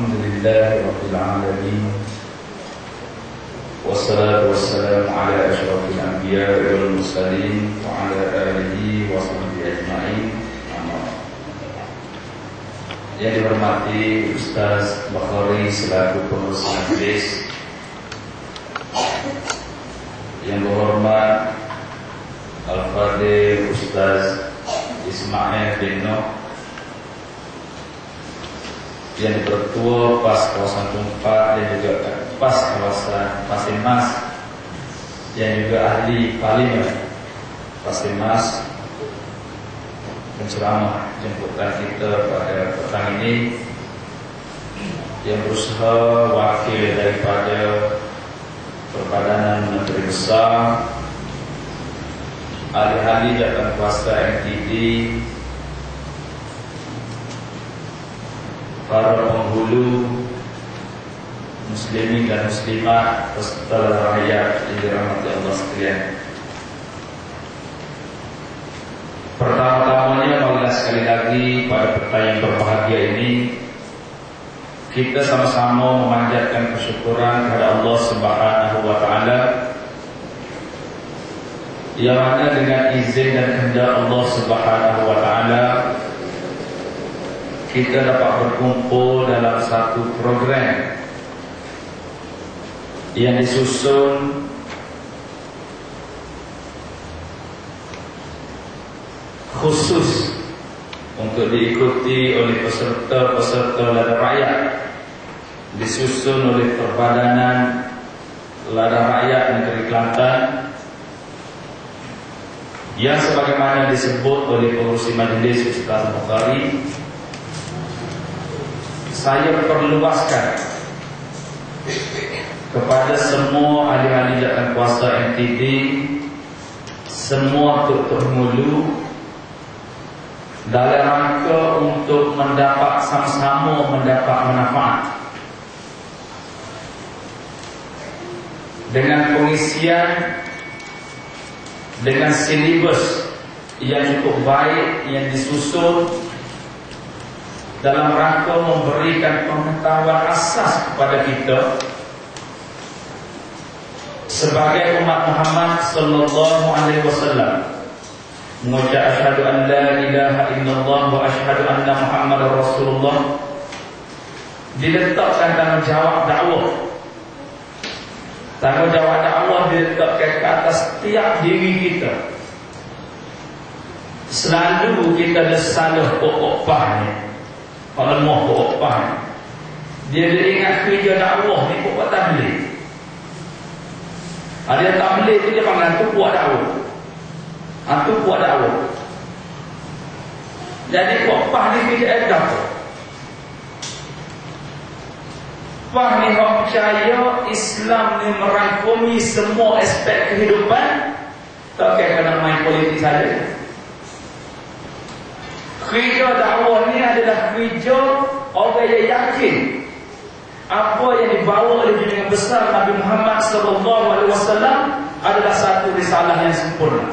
الحمد لله رب العالمين والصلاة والسلام على أشرف الأنبياء والمرسلين وعلى آله وصحبه أجمعين Yang dihormati Ustaz Bakhari selaku pengurus majlis Yang berhormat Al-Fadhil Ustaz Ismail bin Noh yang bertua pas kawasan Tumpak dan juga pas kawasan Pasir Mas. Yang juga ahli parlimen Pasir Mas Penceramah jemputan kita pada petang ini. Yang berusaha wakil daripada Perbadanan Menteri Besar. Ahli-ahli jabatan kuasa MTD Para penghulu Muslimin dan Muslimat Peserta rakyat yang dirahmati Allah sekalian. Pertama-tamanya marilah sekali lagi pada pertanyaan berbahagia ini kita sama-sama memanjatkan kesyukuran kepada Allah Subhanahu wa taala yang mana dengan izin dan kehendak Allah Subhanahu wa taala kita dapat berkumpul dalam satu program yang disusun khusus untuk diikuti oleh peserta-peserta ladang rakyat. Disusun oleh perbadanan ladang rakyat negeri Kelantan yang sebagaimana disebut oleh pengurusi majlis Ustaz Bukhari saya perluaskan kepada semua ahli-ahli jabatan kuasa MTD semua tutur mulu dalam rangka untuk mendapat sama-sama mendapat manfaat. Dengan pengisian dengan silibus yang cukup baik yang disusun dalam rangka memberikan pengetahuan asas kepada kita sebagai umat Muhammad sallallahu alaihi wasallam. Mengucap asyhadu an la ilaha illallah wa asyhadu anna muhammadar rasulullah. Diletakkan tanggungjawab dakwah. Tanggungjawab dakwah diletakkan ke atas setiap diri kita. Selalu kita ada salah pokok paham kalau mau pokok paham dia ingat kerja dakwah ni pokok tabligh ada yang tabligh tu dia panggil tu buat dakwah Itu buat dakwah. Jadi buat pah ni ada apa. Pah ni orang percaya Islam ni merangkumi semua aspek kehidupan. Tak kena main politik saja. Kerja dakwah ni adalah kerja orang yang yakin apa yang dibawa oleh junjungan besar Nabi Muhammad sallallahu alaihi wasallam adalah satu risalah yang sempurna.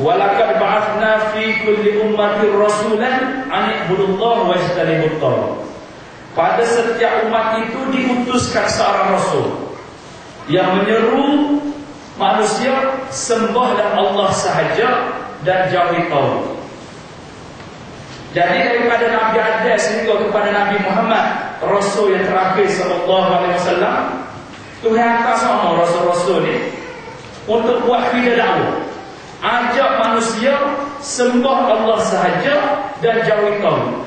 Walakad ba'athna fi kulli ummatin rasulan an ibudullah wa ijtanibut Pada setiap umat itu diutuskan seorang rasul yang menyeru manusia sembah dan Allah sahaja dan jauhi tahu. Jadi daripada Nabi Adam sehingga kepada Nabi Muhammad Rasul yang terakhir sallallahu alaihi wasallam Tuhan hantar semua rasul-rasul ni untuk buat kerja dakwah ajak manusia sembah Allah sahaja dan jauhi kaum.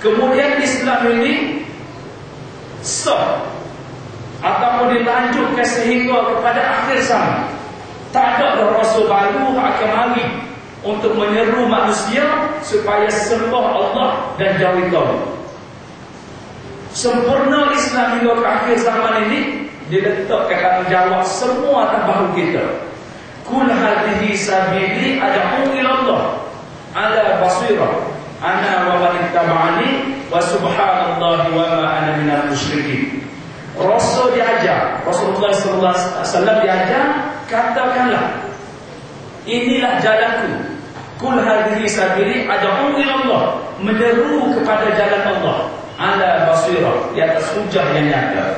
Kemudian Islam ini sah ataupun dilanjutkan sehingga kepada akhir zaman. Tak ada rasul baru akan lagi untuk menyeru manusia supaya sembah Allah dan jauhi kaum. Sempurna Islam hingga akhir zaman ini diletakkan tanggungjawab semua atas bahu kita. Kul hadhihi sabili ad'u ila Allah ala basira ana wa man ittaba'ani wa subhanallahi wa ma ana minal musyrikin. Rasul diajar, Rasulullah sallallahu alaihi wasallam diajar, katakanlah inilah jalanku Kul hadhihi sabili ad'u ila Allah, menyeru kepada jalan Allah ala basirah di atas hujah yang nyata.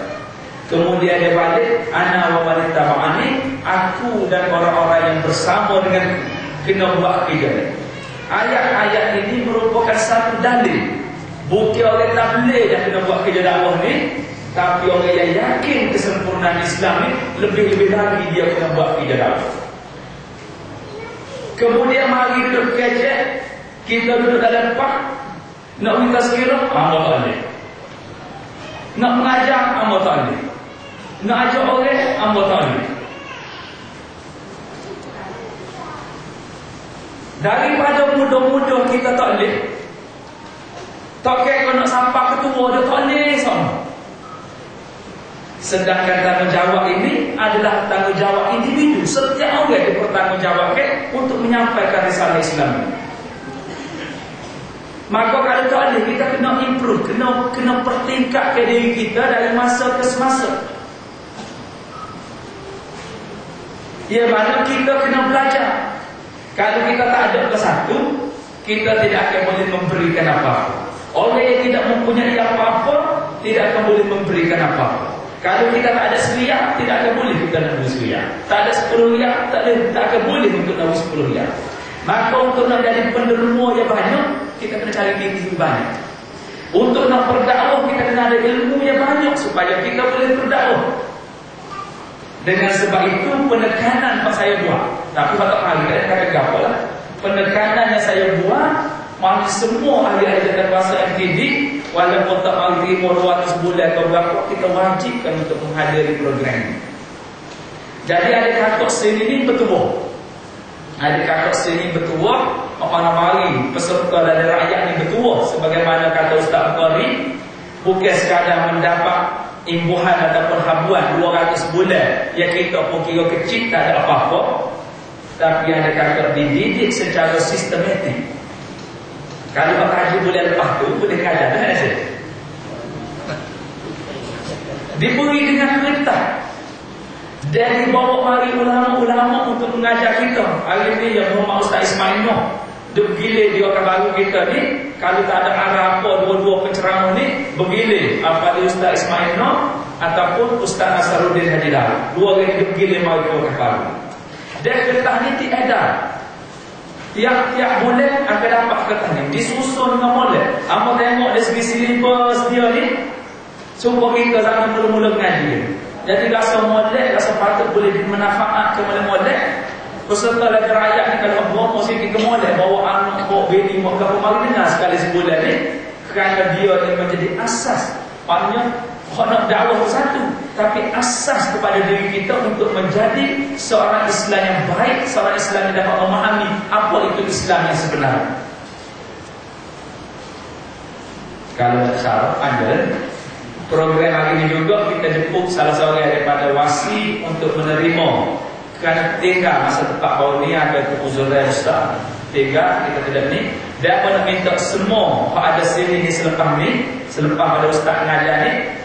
Kemudian dia balik, ana wa man tabani, aku dan orang-orang yang bersama dengan kena buat kerja ni. Ayat-ayat ini merupakan satu dalil Bukti tak boleh dah kena buat kerja dakwah ni Tapi orang yang yakin kesempurnaan Islam ni Lebih-lebih lagi dia kena buat kerja dakwah Kemudian mari duduk kecek Kita duduk dalam pak Nak minta sekira Amba tak boleh. Nak mengajar Amba tak boleh. Nak ajar orang Amba tak boleh. Daripada muda-muda kita tak boleh. Tak kira kau nak sampai ketua Dia tak boleh sama Sedangkan tanggungjawab ini adalah tanggungjawab individu. Setiap orang dipertanggungjawabkan untuk menyampaikan risalah Islam. Maka kalau tak ada, kita kena improve, kena kena pertingkatkan diri kita dari masa ke semasa. Ya mana kita kena belajar. Kalau kita tak ada ke satu, kita tidak akan boleh memberikan apa-apa. Orang yang tidak mempunyai apa-apa, tidak akan boleh memberikan apa-apa. Kalau kita tak ada seria, tidak akan boleh kita nak beri seria. Tak ada sepuluh riak, tak, ada, tak akan boleh untuk beri sepuluh riak. Maka untuk nak jadi penerima yang banyak, kita kena cari yang banyak. Untuk nak berdakwah, kita kena ada ilmu yang banyak supaya kita boleh berdakwah. Dengan sebab itu, penekanan yang saya buat. Tapi tak hari, kita kata apa lah. Penekanan yang saya buat, mana semua ahli-ahli tata kuasa MTD Walaupun tak mahu terima 200 bulan atau berapa Kita wajibkan untuk menghadiri program Jadi ada katok sini ini bertubuh. Ada katok sini bertubuh Mana mari peserta dan rakyat ini bertubuh. Sebagaimana kata Ustaz Bukhari Bukan sekadar mendapat imbuhan ataupun habuan 200 bulan Yang kita pun kira kecil tak ada apa-apa. Tapi ada kata dididik secara sistematik kalau Pak Haji boleh lepas tu, boleh kajar dah rasa. Diberi dengan perintah. Dan dibawa mari ulama-ulama untuk mengajar kita. Hari ini yang Muhammad Ustaz Ismail Noh Duk gile dia akan baru kita ni. Kalau tak ada arah apa dua-dua penceramah ni Bergile Apa dia Ustaz Ismail Noh Ataupun Ustaz Nasaruddin Haji Dua orang duk gile mari kita baru. Dan kertas ni tiada Tiap-tiap bulan akan dapat kertas ni. Disusun dengan molek. Apa tengok dari segi silibus dia ni Sumpah kita zaman mula-mula mengaji Jadi rasa molek Rasa patut boleh dimanfaatkan oleh molek. Peserta lagi rakyat ni Kalau bawa mesti kita molek Bawa anak, bawa bini, bawa kapal Mari dengar sekali sebulan ni. Kerana dia ni menjadi asas. Maknanya Nak dakwah satu Tapi asas kepada diri kita Untuk menjadi seorang Islam yang baik Seorang Islam yang dapat memahami Apa itu Islam yang sebenar. Kalau syarat anda Program hari ini juga Kita jemput salah seorang daripada wasi Untuk menerima. Kerana tinggal masa tempat bawah ni Ada keuzuran Ustaz Tiga, kita tidak ni. Dan nak minta semua Pak ada sini ni selepas ni Selepas pada Ustaz mengajar ni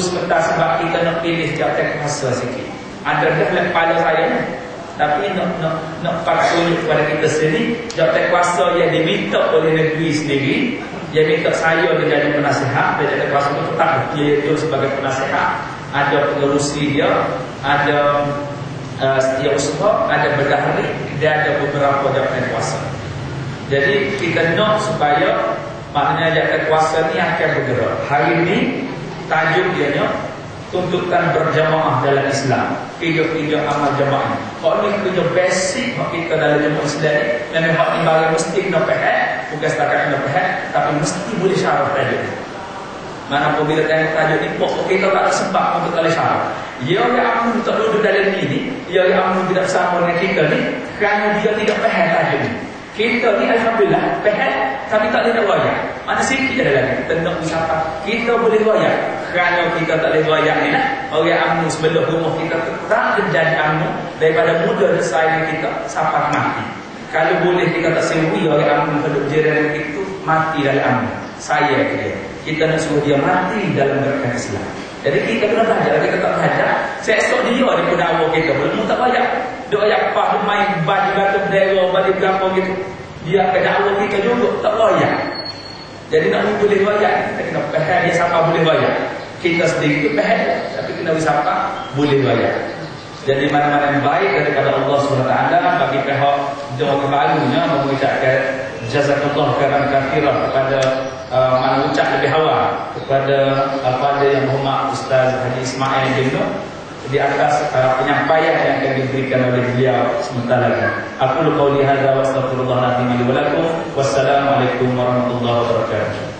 Sebentar sebab kita nak pilih jawatan kuasa sikit. Dah dalam kepala saya ni. Tapi nak nak nak patut kepada kita sendiri jawatan kuasa yang diminta oleh negeri sendiri yang minta saya menjadi penasihat dan jawatan kuasa itu tetap dia itu sebagai penasihat ada pengurusi dia ada uh, setia usaha ada berdahari dan ada beberapa jawatan kuasa jadi kita nak supaya maknanya jawatan kuasa ni akan bergerak hari ini tajuk dia nya tuntutan berjamaah dalam Islam. Tiga-tiga amal jamaah. Kalau ni kerja basic hak kita dalam jemaah Islam ni memang hak timbang mesti kena faham bukan setakat kena faham tapi mesti boleh syarah tajuk mana apabila tengok tajuk ni pokok kita tak ada sebab untuk kali syarah. Ya yang amun tak duduk dalam ni ya yang amun tidak sama dengan kita ni kerana dia tidak faham tajuk ni. Kita ni Alhamdulillah Faham Tapi tak nak royak Mana sikit ada lagi Kita nak usaha Kita boleh royak Kerana kita tak boleh royak ni lah Orang amnu sebelum rumah kita Tetap menjadi amnu Daripada muda sayang kita Sampai mati. Kalau boleh kita tak sewi Orang amnu Kalau jiran itu Mati dalam amnu. Saya dia. Kita nak suruh dia mati Dalam gerakan Islam. Jadi kita kena belajar, kita tak belajar. Saya esok dia di pun awal kita Belum tak banyak Duk ayat apa, main baju batu berdera, baju berapa gitu. Dia akan dakwah kita juga tak bayar. Jadi nak boleh bayar, kita kena faham dia boleh bayar. Kita sendiri tu faham, tapi kena siapa boleh bayar. Jadi mana-mana yang baik daripada Allah SWT bagi pihak jawab barunya mengucapkan jazakallah khairan kathirah kepada uh, mana ucap lebih awal kepada kepada uh, yang berhormat Ustaz Haji Ismail bin di atas uh, penyampaian yang akan diberikan oleh beliau sebentar lagi. Aku lu qauli hadza wa astaghfirullah wa ilaih. Wassalamualaikum warahmatullahi wabarakatuh.